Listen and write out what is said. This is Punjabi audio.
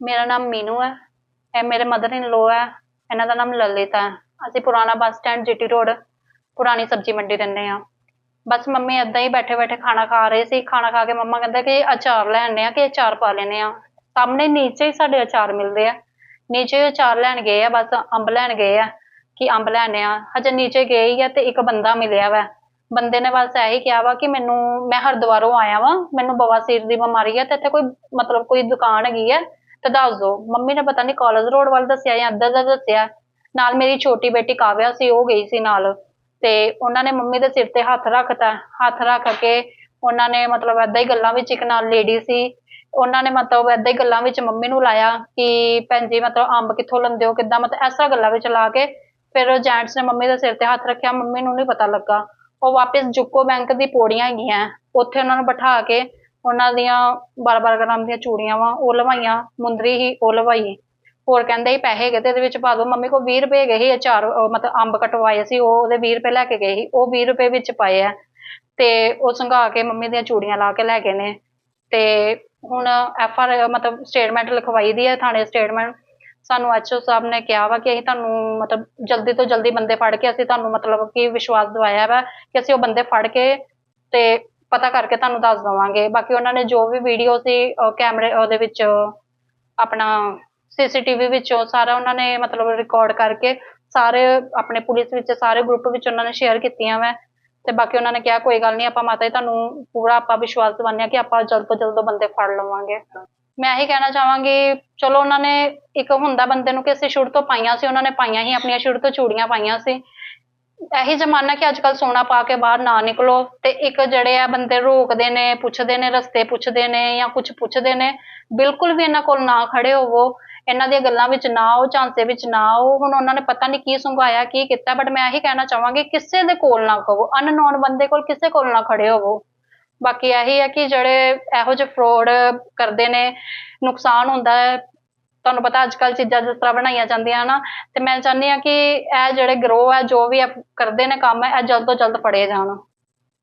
ਮੇਰਾ ਨਾਮ ਮੀਨੂ ਹੈ ਇਹ ਮੇਰੇ ਮਦਰ ਇਨ ਲੋ ਹੈ ਇਹਨਾਂ ਦਾ ਨਾਮ ਲਲਿਤ। ਹੈ ਅਸੀਂ ਪੁਰਾਣਾ ਬੱਸ ਸਟੈਂਡ, ਜੀਟੀ ਰੋਡ, ਪੁਰਾਣੀ ਸਬਜ਼ੀ ਮੰਡੀ ਰਹਿੰਦੇ ਆ ਬਸ ਮੰਮੀ ਏਦਾਂ ਹੀ ਬੈਠੇ ਬੈਠੇ ਖਾਣਾ ਖਾ ਰਹੇ ਸੀ। ਖਾਣਾ ਖਾ ਕੇ ਮੰਮਾ ਕਹਿੰਦੇ ਕਿ ਅਚਾਰ ਲੈਣੇ ਆ ਕਿ ਅਚਾਰ ਪਾ ਲੈਣੇ ਆ ਸਾਹਮਣੇ ਨੀਚੇ ਹੀ ਸਾਡੇ ਅਚਾਰ ਮਿਲਦੇ ਆ। ਨੀਚੇ ਅਚਾਰ ਲੈਣ ਗਏ ਆ, ਬਸ ਅੰਬ ਲੈਣ ਗਏ ਆ, ਕਿ ਅੰਬ ਲੈਣੇ ਆ। ਹਜੇ ਨੀਚੇ ਗਏ ਹੀ ਆ ਤੇ ਇੱਕ ਬੰਦਾ ਮਿਲਿਆ ਵਾ। ਬੰਦੇ ਨੇ ਬਸ ਇਹੀ ਕਿਹਾ ਵਾ ਕਿ ਮੈਨੂੰ, ਮੈਂ ਹਰਿਦੁਆਰੋਂ ਆਇਆ ਵਾ, ਮੈਨੂੰ ਬਵਾਸੀਰ ਦੀ ਬਿਮਾਰੀ ਆ ਤੇ ਇੱਥੇ ਕੋਈ ਮਤਲਬ ਕੋਈ ਦੁਕਾਨ ਹੈਗੀ ਹੈ ਤੇ ਦੱਸ ਦਿਓ ਮੰਮੀ ਨੇ ਪਤਾ ਨਹੀਂ ਕਾਲਜ ਰੋਡ ਵੱਲ ਦੱਸਿਆ ਜਾਂ ਇੱਧਰ ਦਾ ਦੱਸਿਆ। ਨਾਲ ਮੇਰੀ ਛੋਟੀ ਬੇਟੀ ਕਾਵਿਆ ਸੀ, ਉਹ ਗਈ ਸੀ ਨਾਲ। ਤੇ ਉਹਨਾਂ ਨੇ ਮੰਮੀ ਦੇ ਸਿਰ ਤੇ ਹੱਥ ਰੱਖਤਾ, ਹੱਥ ਰੱਖ ਕੇ ਉਹਨਾਂ ਨੇ ਮਤਲਬ ਏਦਾਂ ਹੀ ਗੱਲਾਂ ਵਿੱਚ ਇੱਕ ਨਾਲ ਲੇਡੀ ਸੀ। ਉਹਨਾਂ ਨੇ ਮਤਲਬ ਏਦਾਂ ਹੀ ਗੱਲਾਂ ਵਿੱਚ ਮੰਮੀ ਨੂੰ ਲਾਇਆ ਕਿ ਭੈਣ ਜੀ ਮਤਲਬ ਅੰਬ ਕਿੱਥੋਂ ਲੈਂਦੇ ਹੋ, ਕਿੱਦਾਂ ਮਤਲਬ ਐਸਾ ਗੱਲਾਂ ਵਿੱਚ ਲਾ ਕੇ ਫਿਰ ਜੈਂਟਸ ਨੇ ਮੰਮੀ ਦੇ ਸਿਰ ਤੇ ਹੱਥ ਰੱਖਿਆ, ਮੰਮੀ ਨੂੰ ਨਹੀਂ ਪਤਾ ਲੱਗਾ। ਉਹ ਵਾਪਸ ਜੁਕੋ ਬੈਂਕ ਦੀ ਪੌੜੀਆਂ ਹੈਗੀਆਂ, ਉੱਥੇ ਉਹਨਾਂ ਨੂੰ ਬਿਠਾ ਕੇ ਉਹਨਾਂ ਦੀਆਂ 12-12 ਗ੍ਰਾਮ ਦੀਆਂ ਚੂੜੀਆਂ ਵਾ, ਉਹ ਲਵਾਈਆਂ, ਮੁੰਦਰੀ ਹੀ ਉਹ ਲਵਾਈ ਹੋਰ ਕਹਿੰਦੇ ਸੀ ਪੈਸੇ ਹੈਗੇ ਤੇ ਇਹਦੇ ਵਿੱਚ ਪਾ ਦਿਓ। ਮੰਮੀ ਕੋਲ 20 ਰੁਪਏ ਗਏ ਸੀ ਅਚਾਰ ਉਹ ਮਤਲਬ ਅੰਬ ਕਟਵਾਏ ਸੀ, ਉਹ ਉਹਦੇ 20 ਰੁਪਏ ਲੈ ਕੇ ਗਏ ਸੀ, ਉਹ 20 ਰੁਪਏ ਵਿੱਚ ਪਾਏ ਆ। ਤੇ ਉਹ ਸੰਘਾ ਕੇ ਮੰਮੀ ਦੀਆਂ ਚੂੜੀਆਂ ਲਾ ਕੇ ਲੈ ਗਏ ਨੇ। ਤੇ ਹੁਣ ਐਫ ਆਰ ਮਤਲਬ ਸਟੇਟਮੈਂਟ ਲਿਖਵਾਈ ਦੀ ਹੈ, ਥਾਣੇ ਸਟੇਟਮੈਂਟ। ਸਾਨੂੰ ਐਚਓ ਸਾਹਿਬ ਨੇ ਕਿਹਾ ਵਾ ਕਿ ਅਸੀਂ ਤੁਹਾਨੂੰ, ਮਤਲਬ ਜਲਦੀ ਤੋਂ ਜਲਦੀ ਬੰਦੇ ਫੜ ਕੇ ਅਸੀਂ ਤੁਹਾਨੂੰ, ਮਤਲਬ ਕਿ ਵਿਸ਼ਵਾਸ ਦਿਵਾਇਆ ਵਾ ਕਿ ਅਸੀਂ ਉਹ ਬੰਦੇ ਫੜ ਕੇ ਤੇ ਪਤਾ ਕਰਕੇ ਤੁਹਾਨੂੰ ਦੱਸ ਦਵਾਂਗੇ। ਬਾਕੀ ਉਹਨਾਂ ਨੇ ਜੋ ਵੀ ਵੀਡੀਓ ਸੀ ਕੈਮਰੇ, ਉਹਦੇ ਵਿੱਚ, ਆਪਣਾ ਸੀਸੀਟੀਵੀ ਵਿੱਚੋਂ ਸਾਰਾ ਉਹਨਾਂ ਨੇ ਮਤਲਬ ਰਿਕਾਰਡ ਕਰਕੇ ਸਾਰੇ ਆਪਣੇ ਪੁਲਿਸ ਵਿੱਚ, ਸਾਰੇ ਗਰੁੱਪ ਵਿੱਚ ਉਹਨਾਂ ਨੇ ਸ਼ੇਅਰ ਕੀਤੀਆਂ ਵਾ। ਤੇ ਬਾਕੀ ਉਹਨਾਂ ਨੇ ਕਿਹਾ, ਕੋਈ ਗੱਲ ਨਹੀਂ ਆਪਾਂ ਮਾਤਾ ਜੀ ਤੁਹਾਨੂੰ ਪੂਰਾ ਆਪਾਂ ਵਿਸ਼ਵਾਸ ਦਿਵਾਉਂਦੇ ਹਾਂ ਕਿ ਆਪਾਂ ਜਲਦ ਤੋਂ ਜਲਦ ਬੰਦੇ ਫੜ ਲਵਾਂਗੇ। ਮੈਂ ਇਹੀ ਕਹਿਣਾ ਚਾਹਾਂਗੀ, ਚਲੋ ਉਹਨਾਂ ਨੇ ਇੱਕ ਹੁੰਦਾ ਬੰਦੇ ਨੂੰ ਕਿ ਅਸੀਂ ਸ਼ੁਰੂ ਤੋਂ ਪਾਈਆਂ ਸੀ, ਉਹਨਾਂ ਨੇ ਪਾਈਆਂ ਹੀ, ਆਪਣੀਆਂ ਸ਼ੁਰੂ ਤੋਂ ਚੂੜੀਆਂ ਪਾਈਆਂ ਸੀ। ਇਹੀ ਜ਼ਮਾਨਾ ਕਿ ਅੱਜ ਕੱਲ ਸੋਨਾ ਪਾ ਕੇ ਬਾਹਰ ਨਾ ਨਿਕਲੋ ਤੇ ਇੱਕ ਜਿਹੜੇ ਆ ਬੰਦੇ ਰੋਕਦੇ ਨੇ, ਪੁੱਛਦੇ ਨੇ, ਰਸਤੇ ਪੁੱਛਦੇ ਨੇ ਜਾਂ ਕੁਝ ਪੁੱਛਦੇ ਨੇ, ਬਿਲਕੁਲ ਵੀ ਇਹਨਾਂ ਕੋਲ ਨਾ ਖੜੇ ਹੋਵੋ। ਇਹਨਾਂ ਦੀਆਂ ਗੱਲਾਂ ਵਿੱਚ ਨਾ ਆਓ, ਝਾਂਸੇ ਵਿੱਚ ਨਾ ਆਓ। ਹੁਣ ਉਹਨਾਂ ਨੇ ਪਤਾ ਨਹੀਂ ਕੀ ਸੰਘਾਇਆ, ਕੀ ਕੀਤਾ ਬਟ ਮੈਂ ਇਹੀ ਕਹਿਣਾ ਚਾਹਾਂਗੀ, ਕਿਸੇ ਦੇ ਕੋਲ ਨਾ ਕਹੋ। ਅਨਨੋਨ ਬੰਦੇ ਕੋਲ ਕਿਸੇ ਕੋਲ ਨਾ ਖੜੇ ਹੋਵੋ। ਬਾਕੀ ਇਹੀ ਹੈ ਕਿ ਜਿਹੜੇ ਇਹੋ ਜਿਹੇ ਫਰੋਡ ਕਰਦੇ ਨੇ, ਨੁਕਸਾਨ ਹੁੰਦਾ ਹੈ ਤੁਹਾਨੂੰ ਪਤਾ ਅੱਜ ਕੱਲ ਚੀਜ਼ਾਂ ਜਿਸ ਤਰ੍ਹਾਂ ਬਣਾਈਆਂ ਜਾਂਦੀਆਂ ਨਾ ਤੇ ਮੈਂ ਚਾਹੁੰਦੀ ਹਾਂ ਕਿ ਇਹ ਜਿਹੜੇ ਗਰੋਹ ਹੈ ਜੋ ਵੀ ਇਹ ਕਰਦੇ ਨੇ ਕੰਮ, ਇਹ ਜਲਦ ਤੋਂ ਜਲਦ ਫੜੇ ਜਾਣ।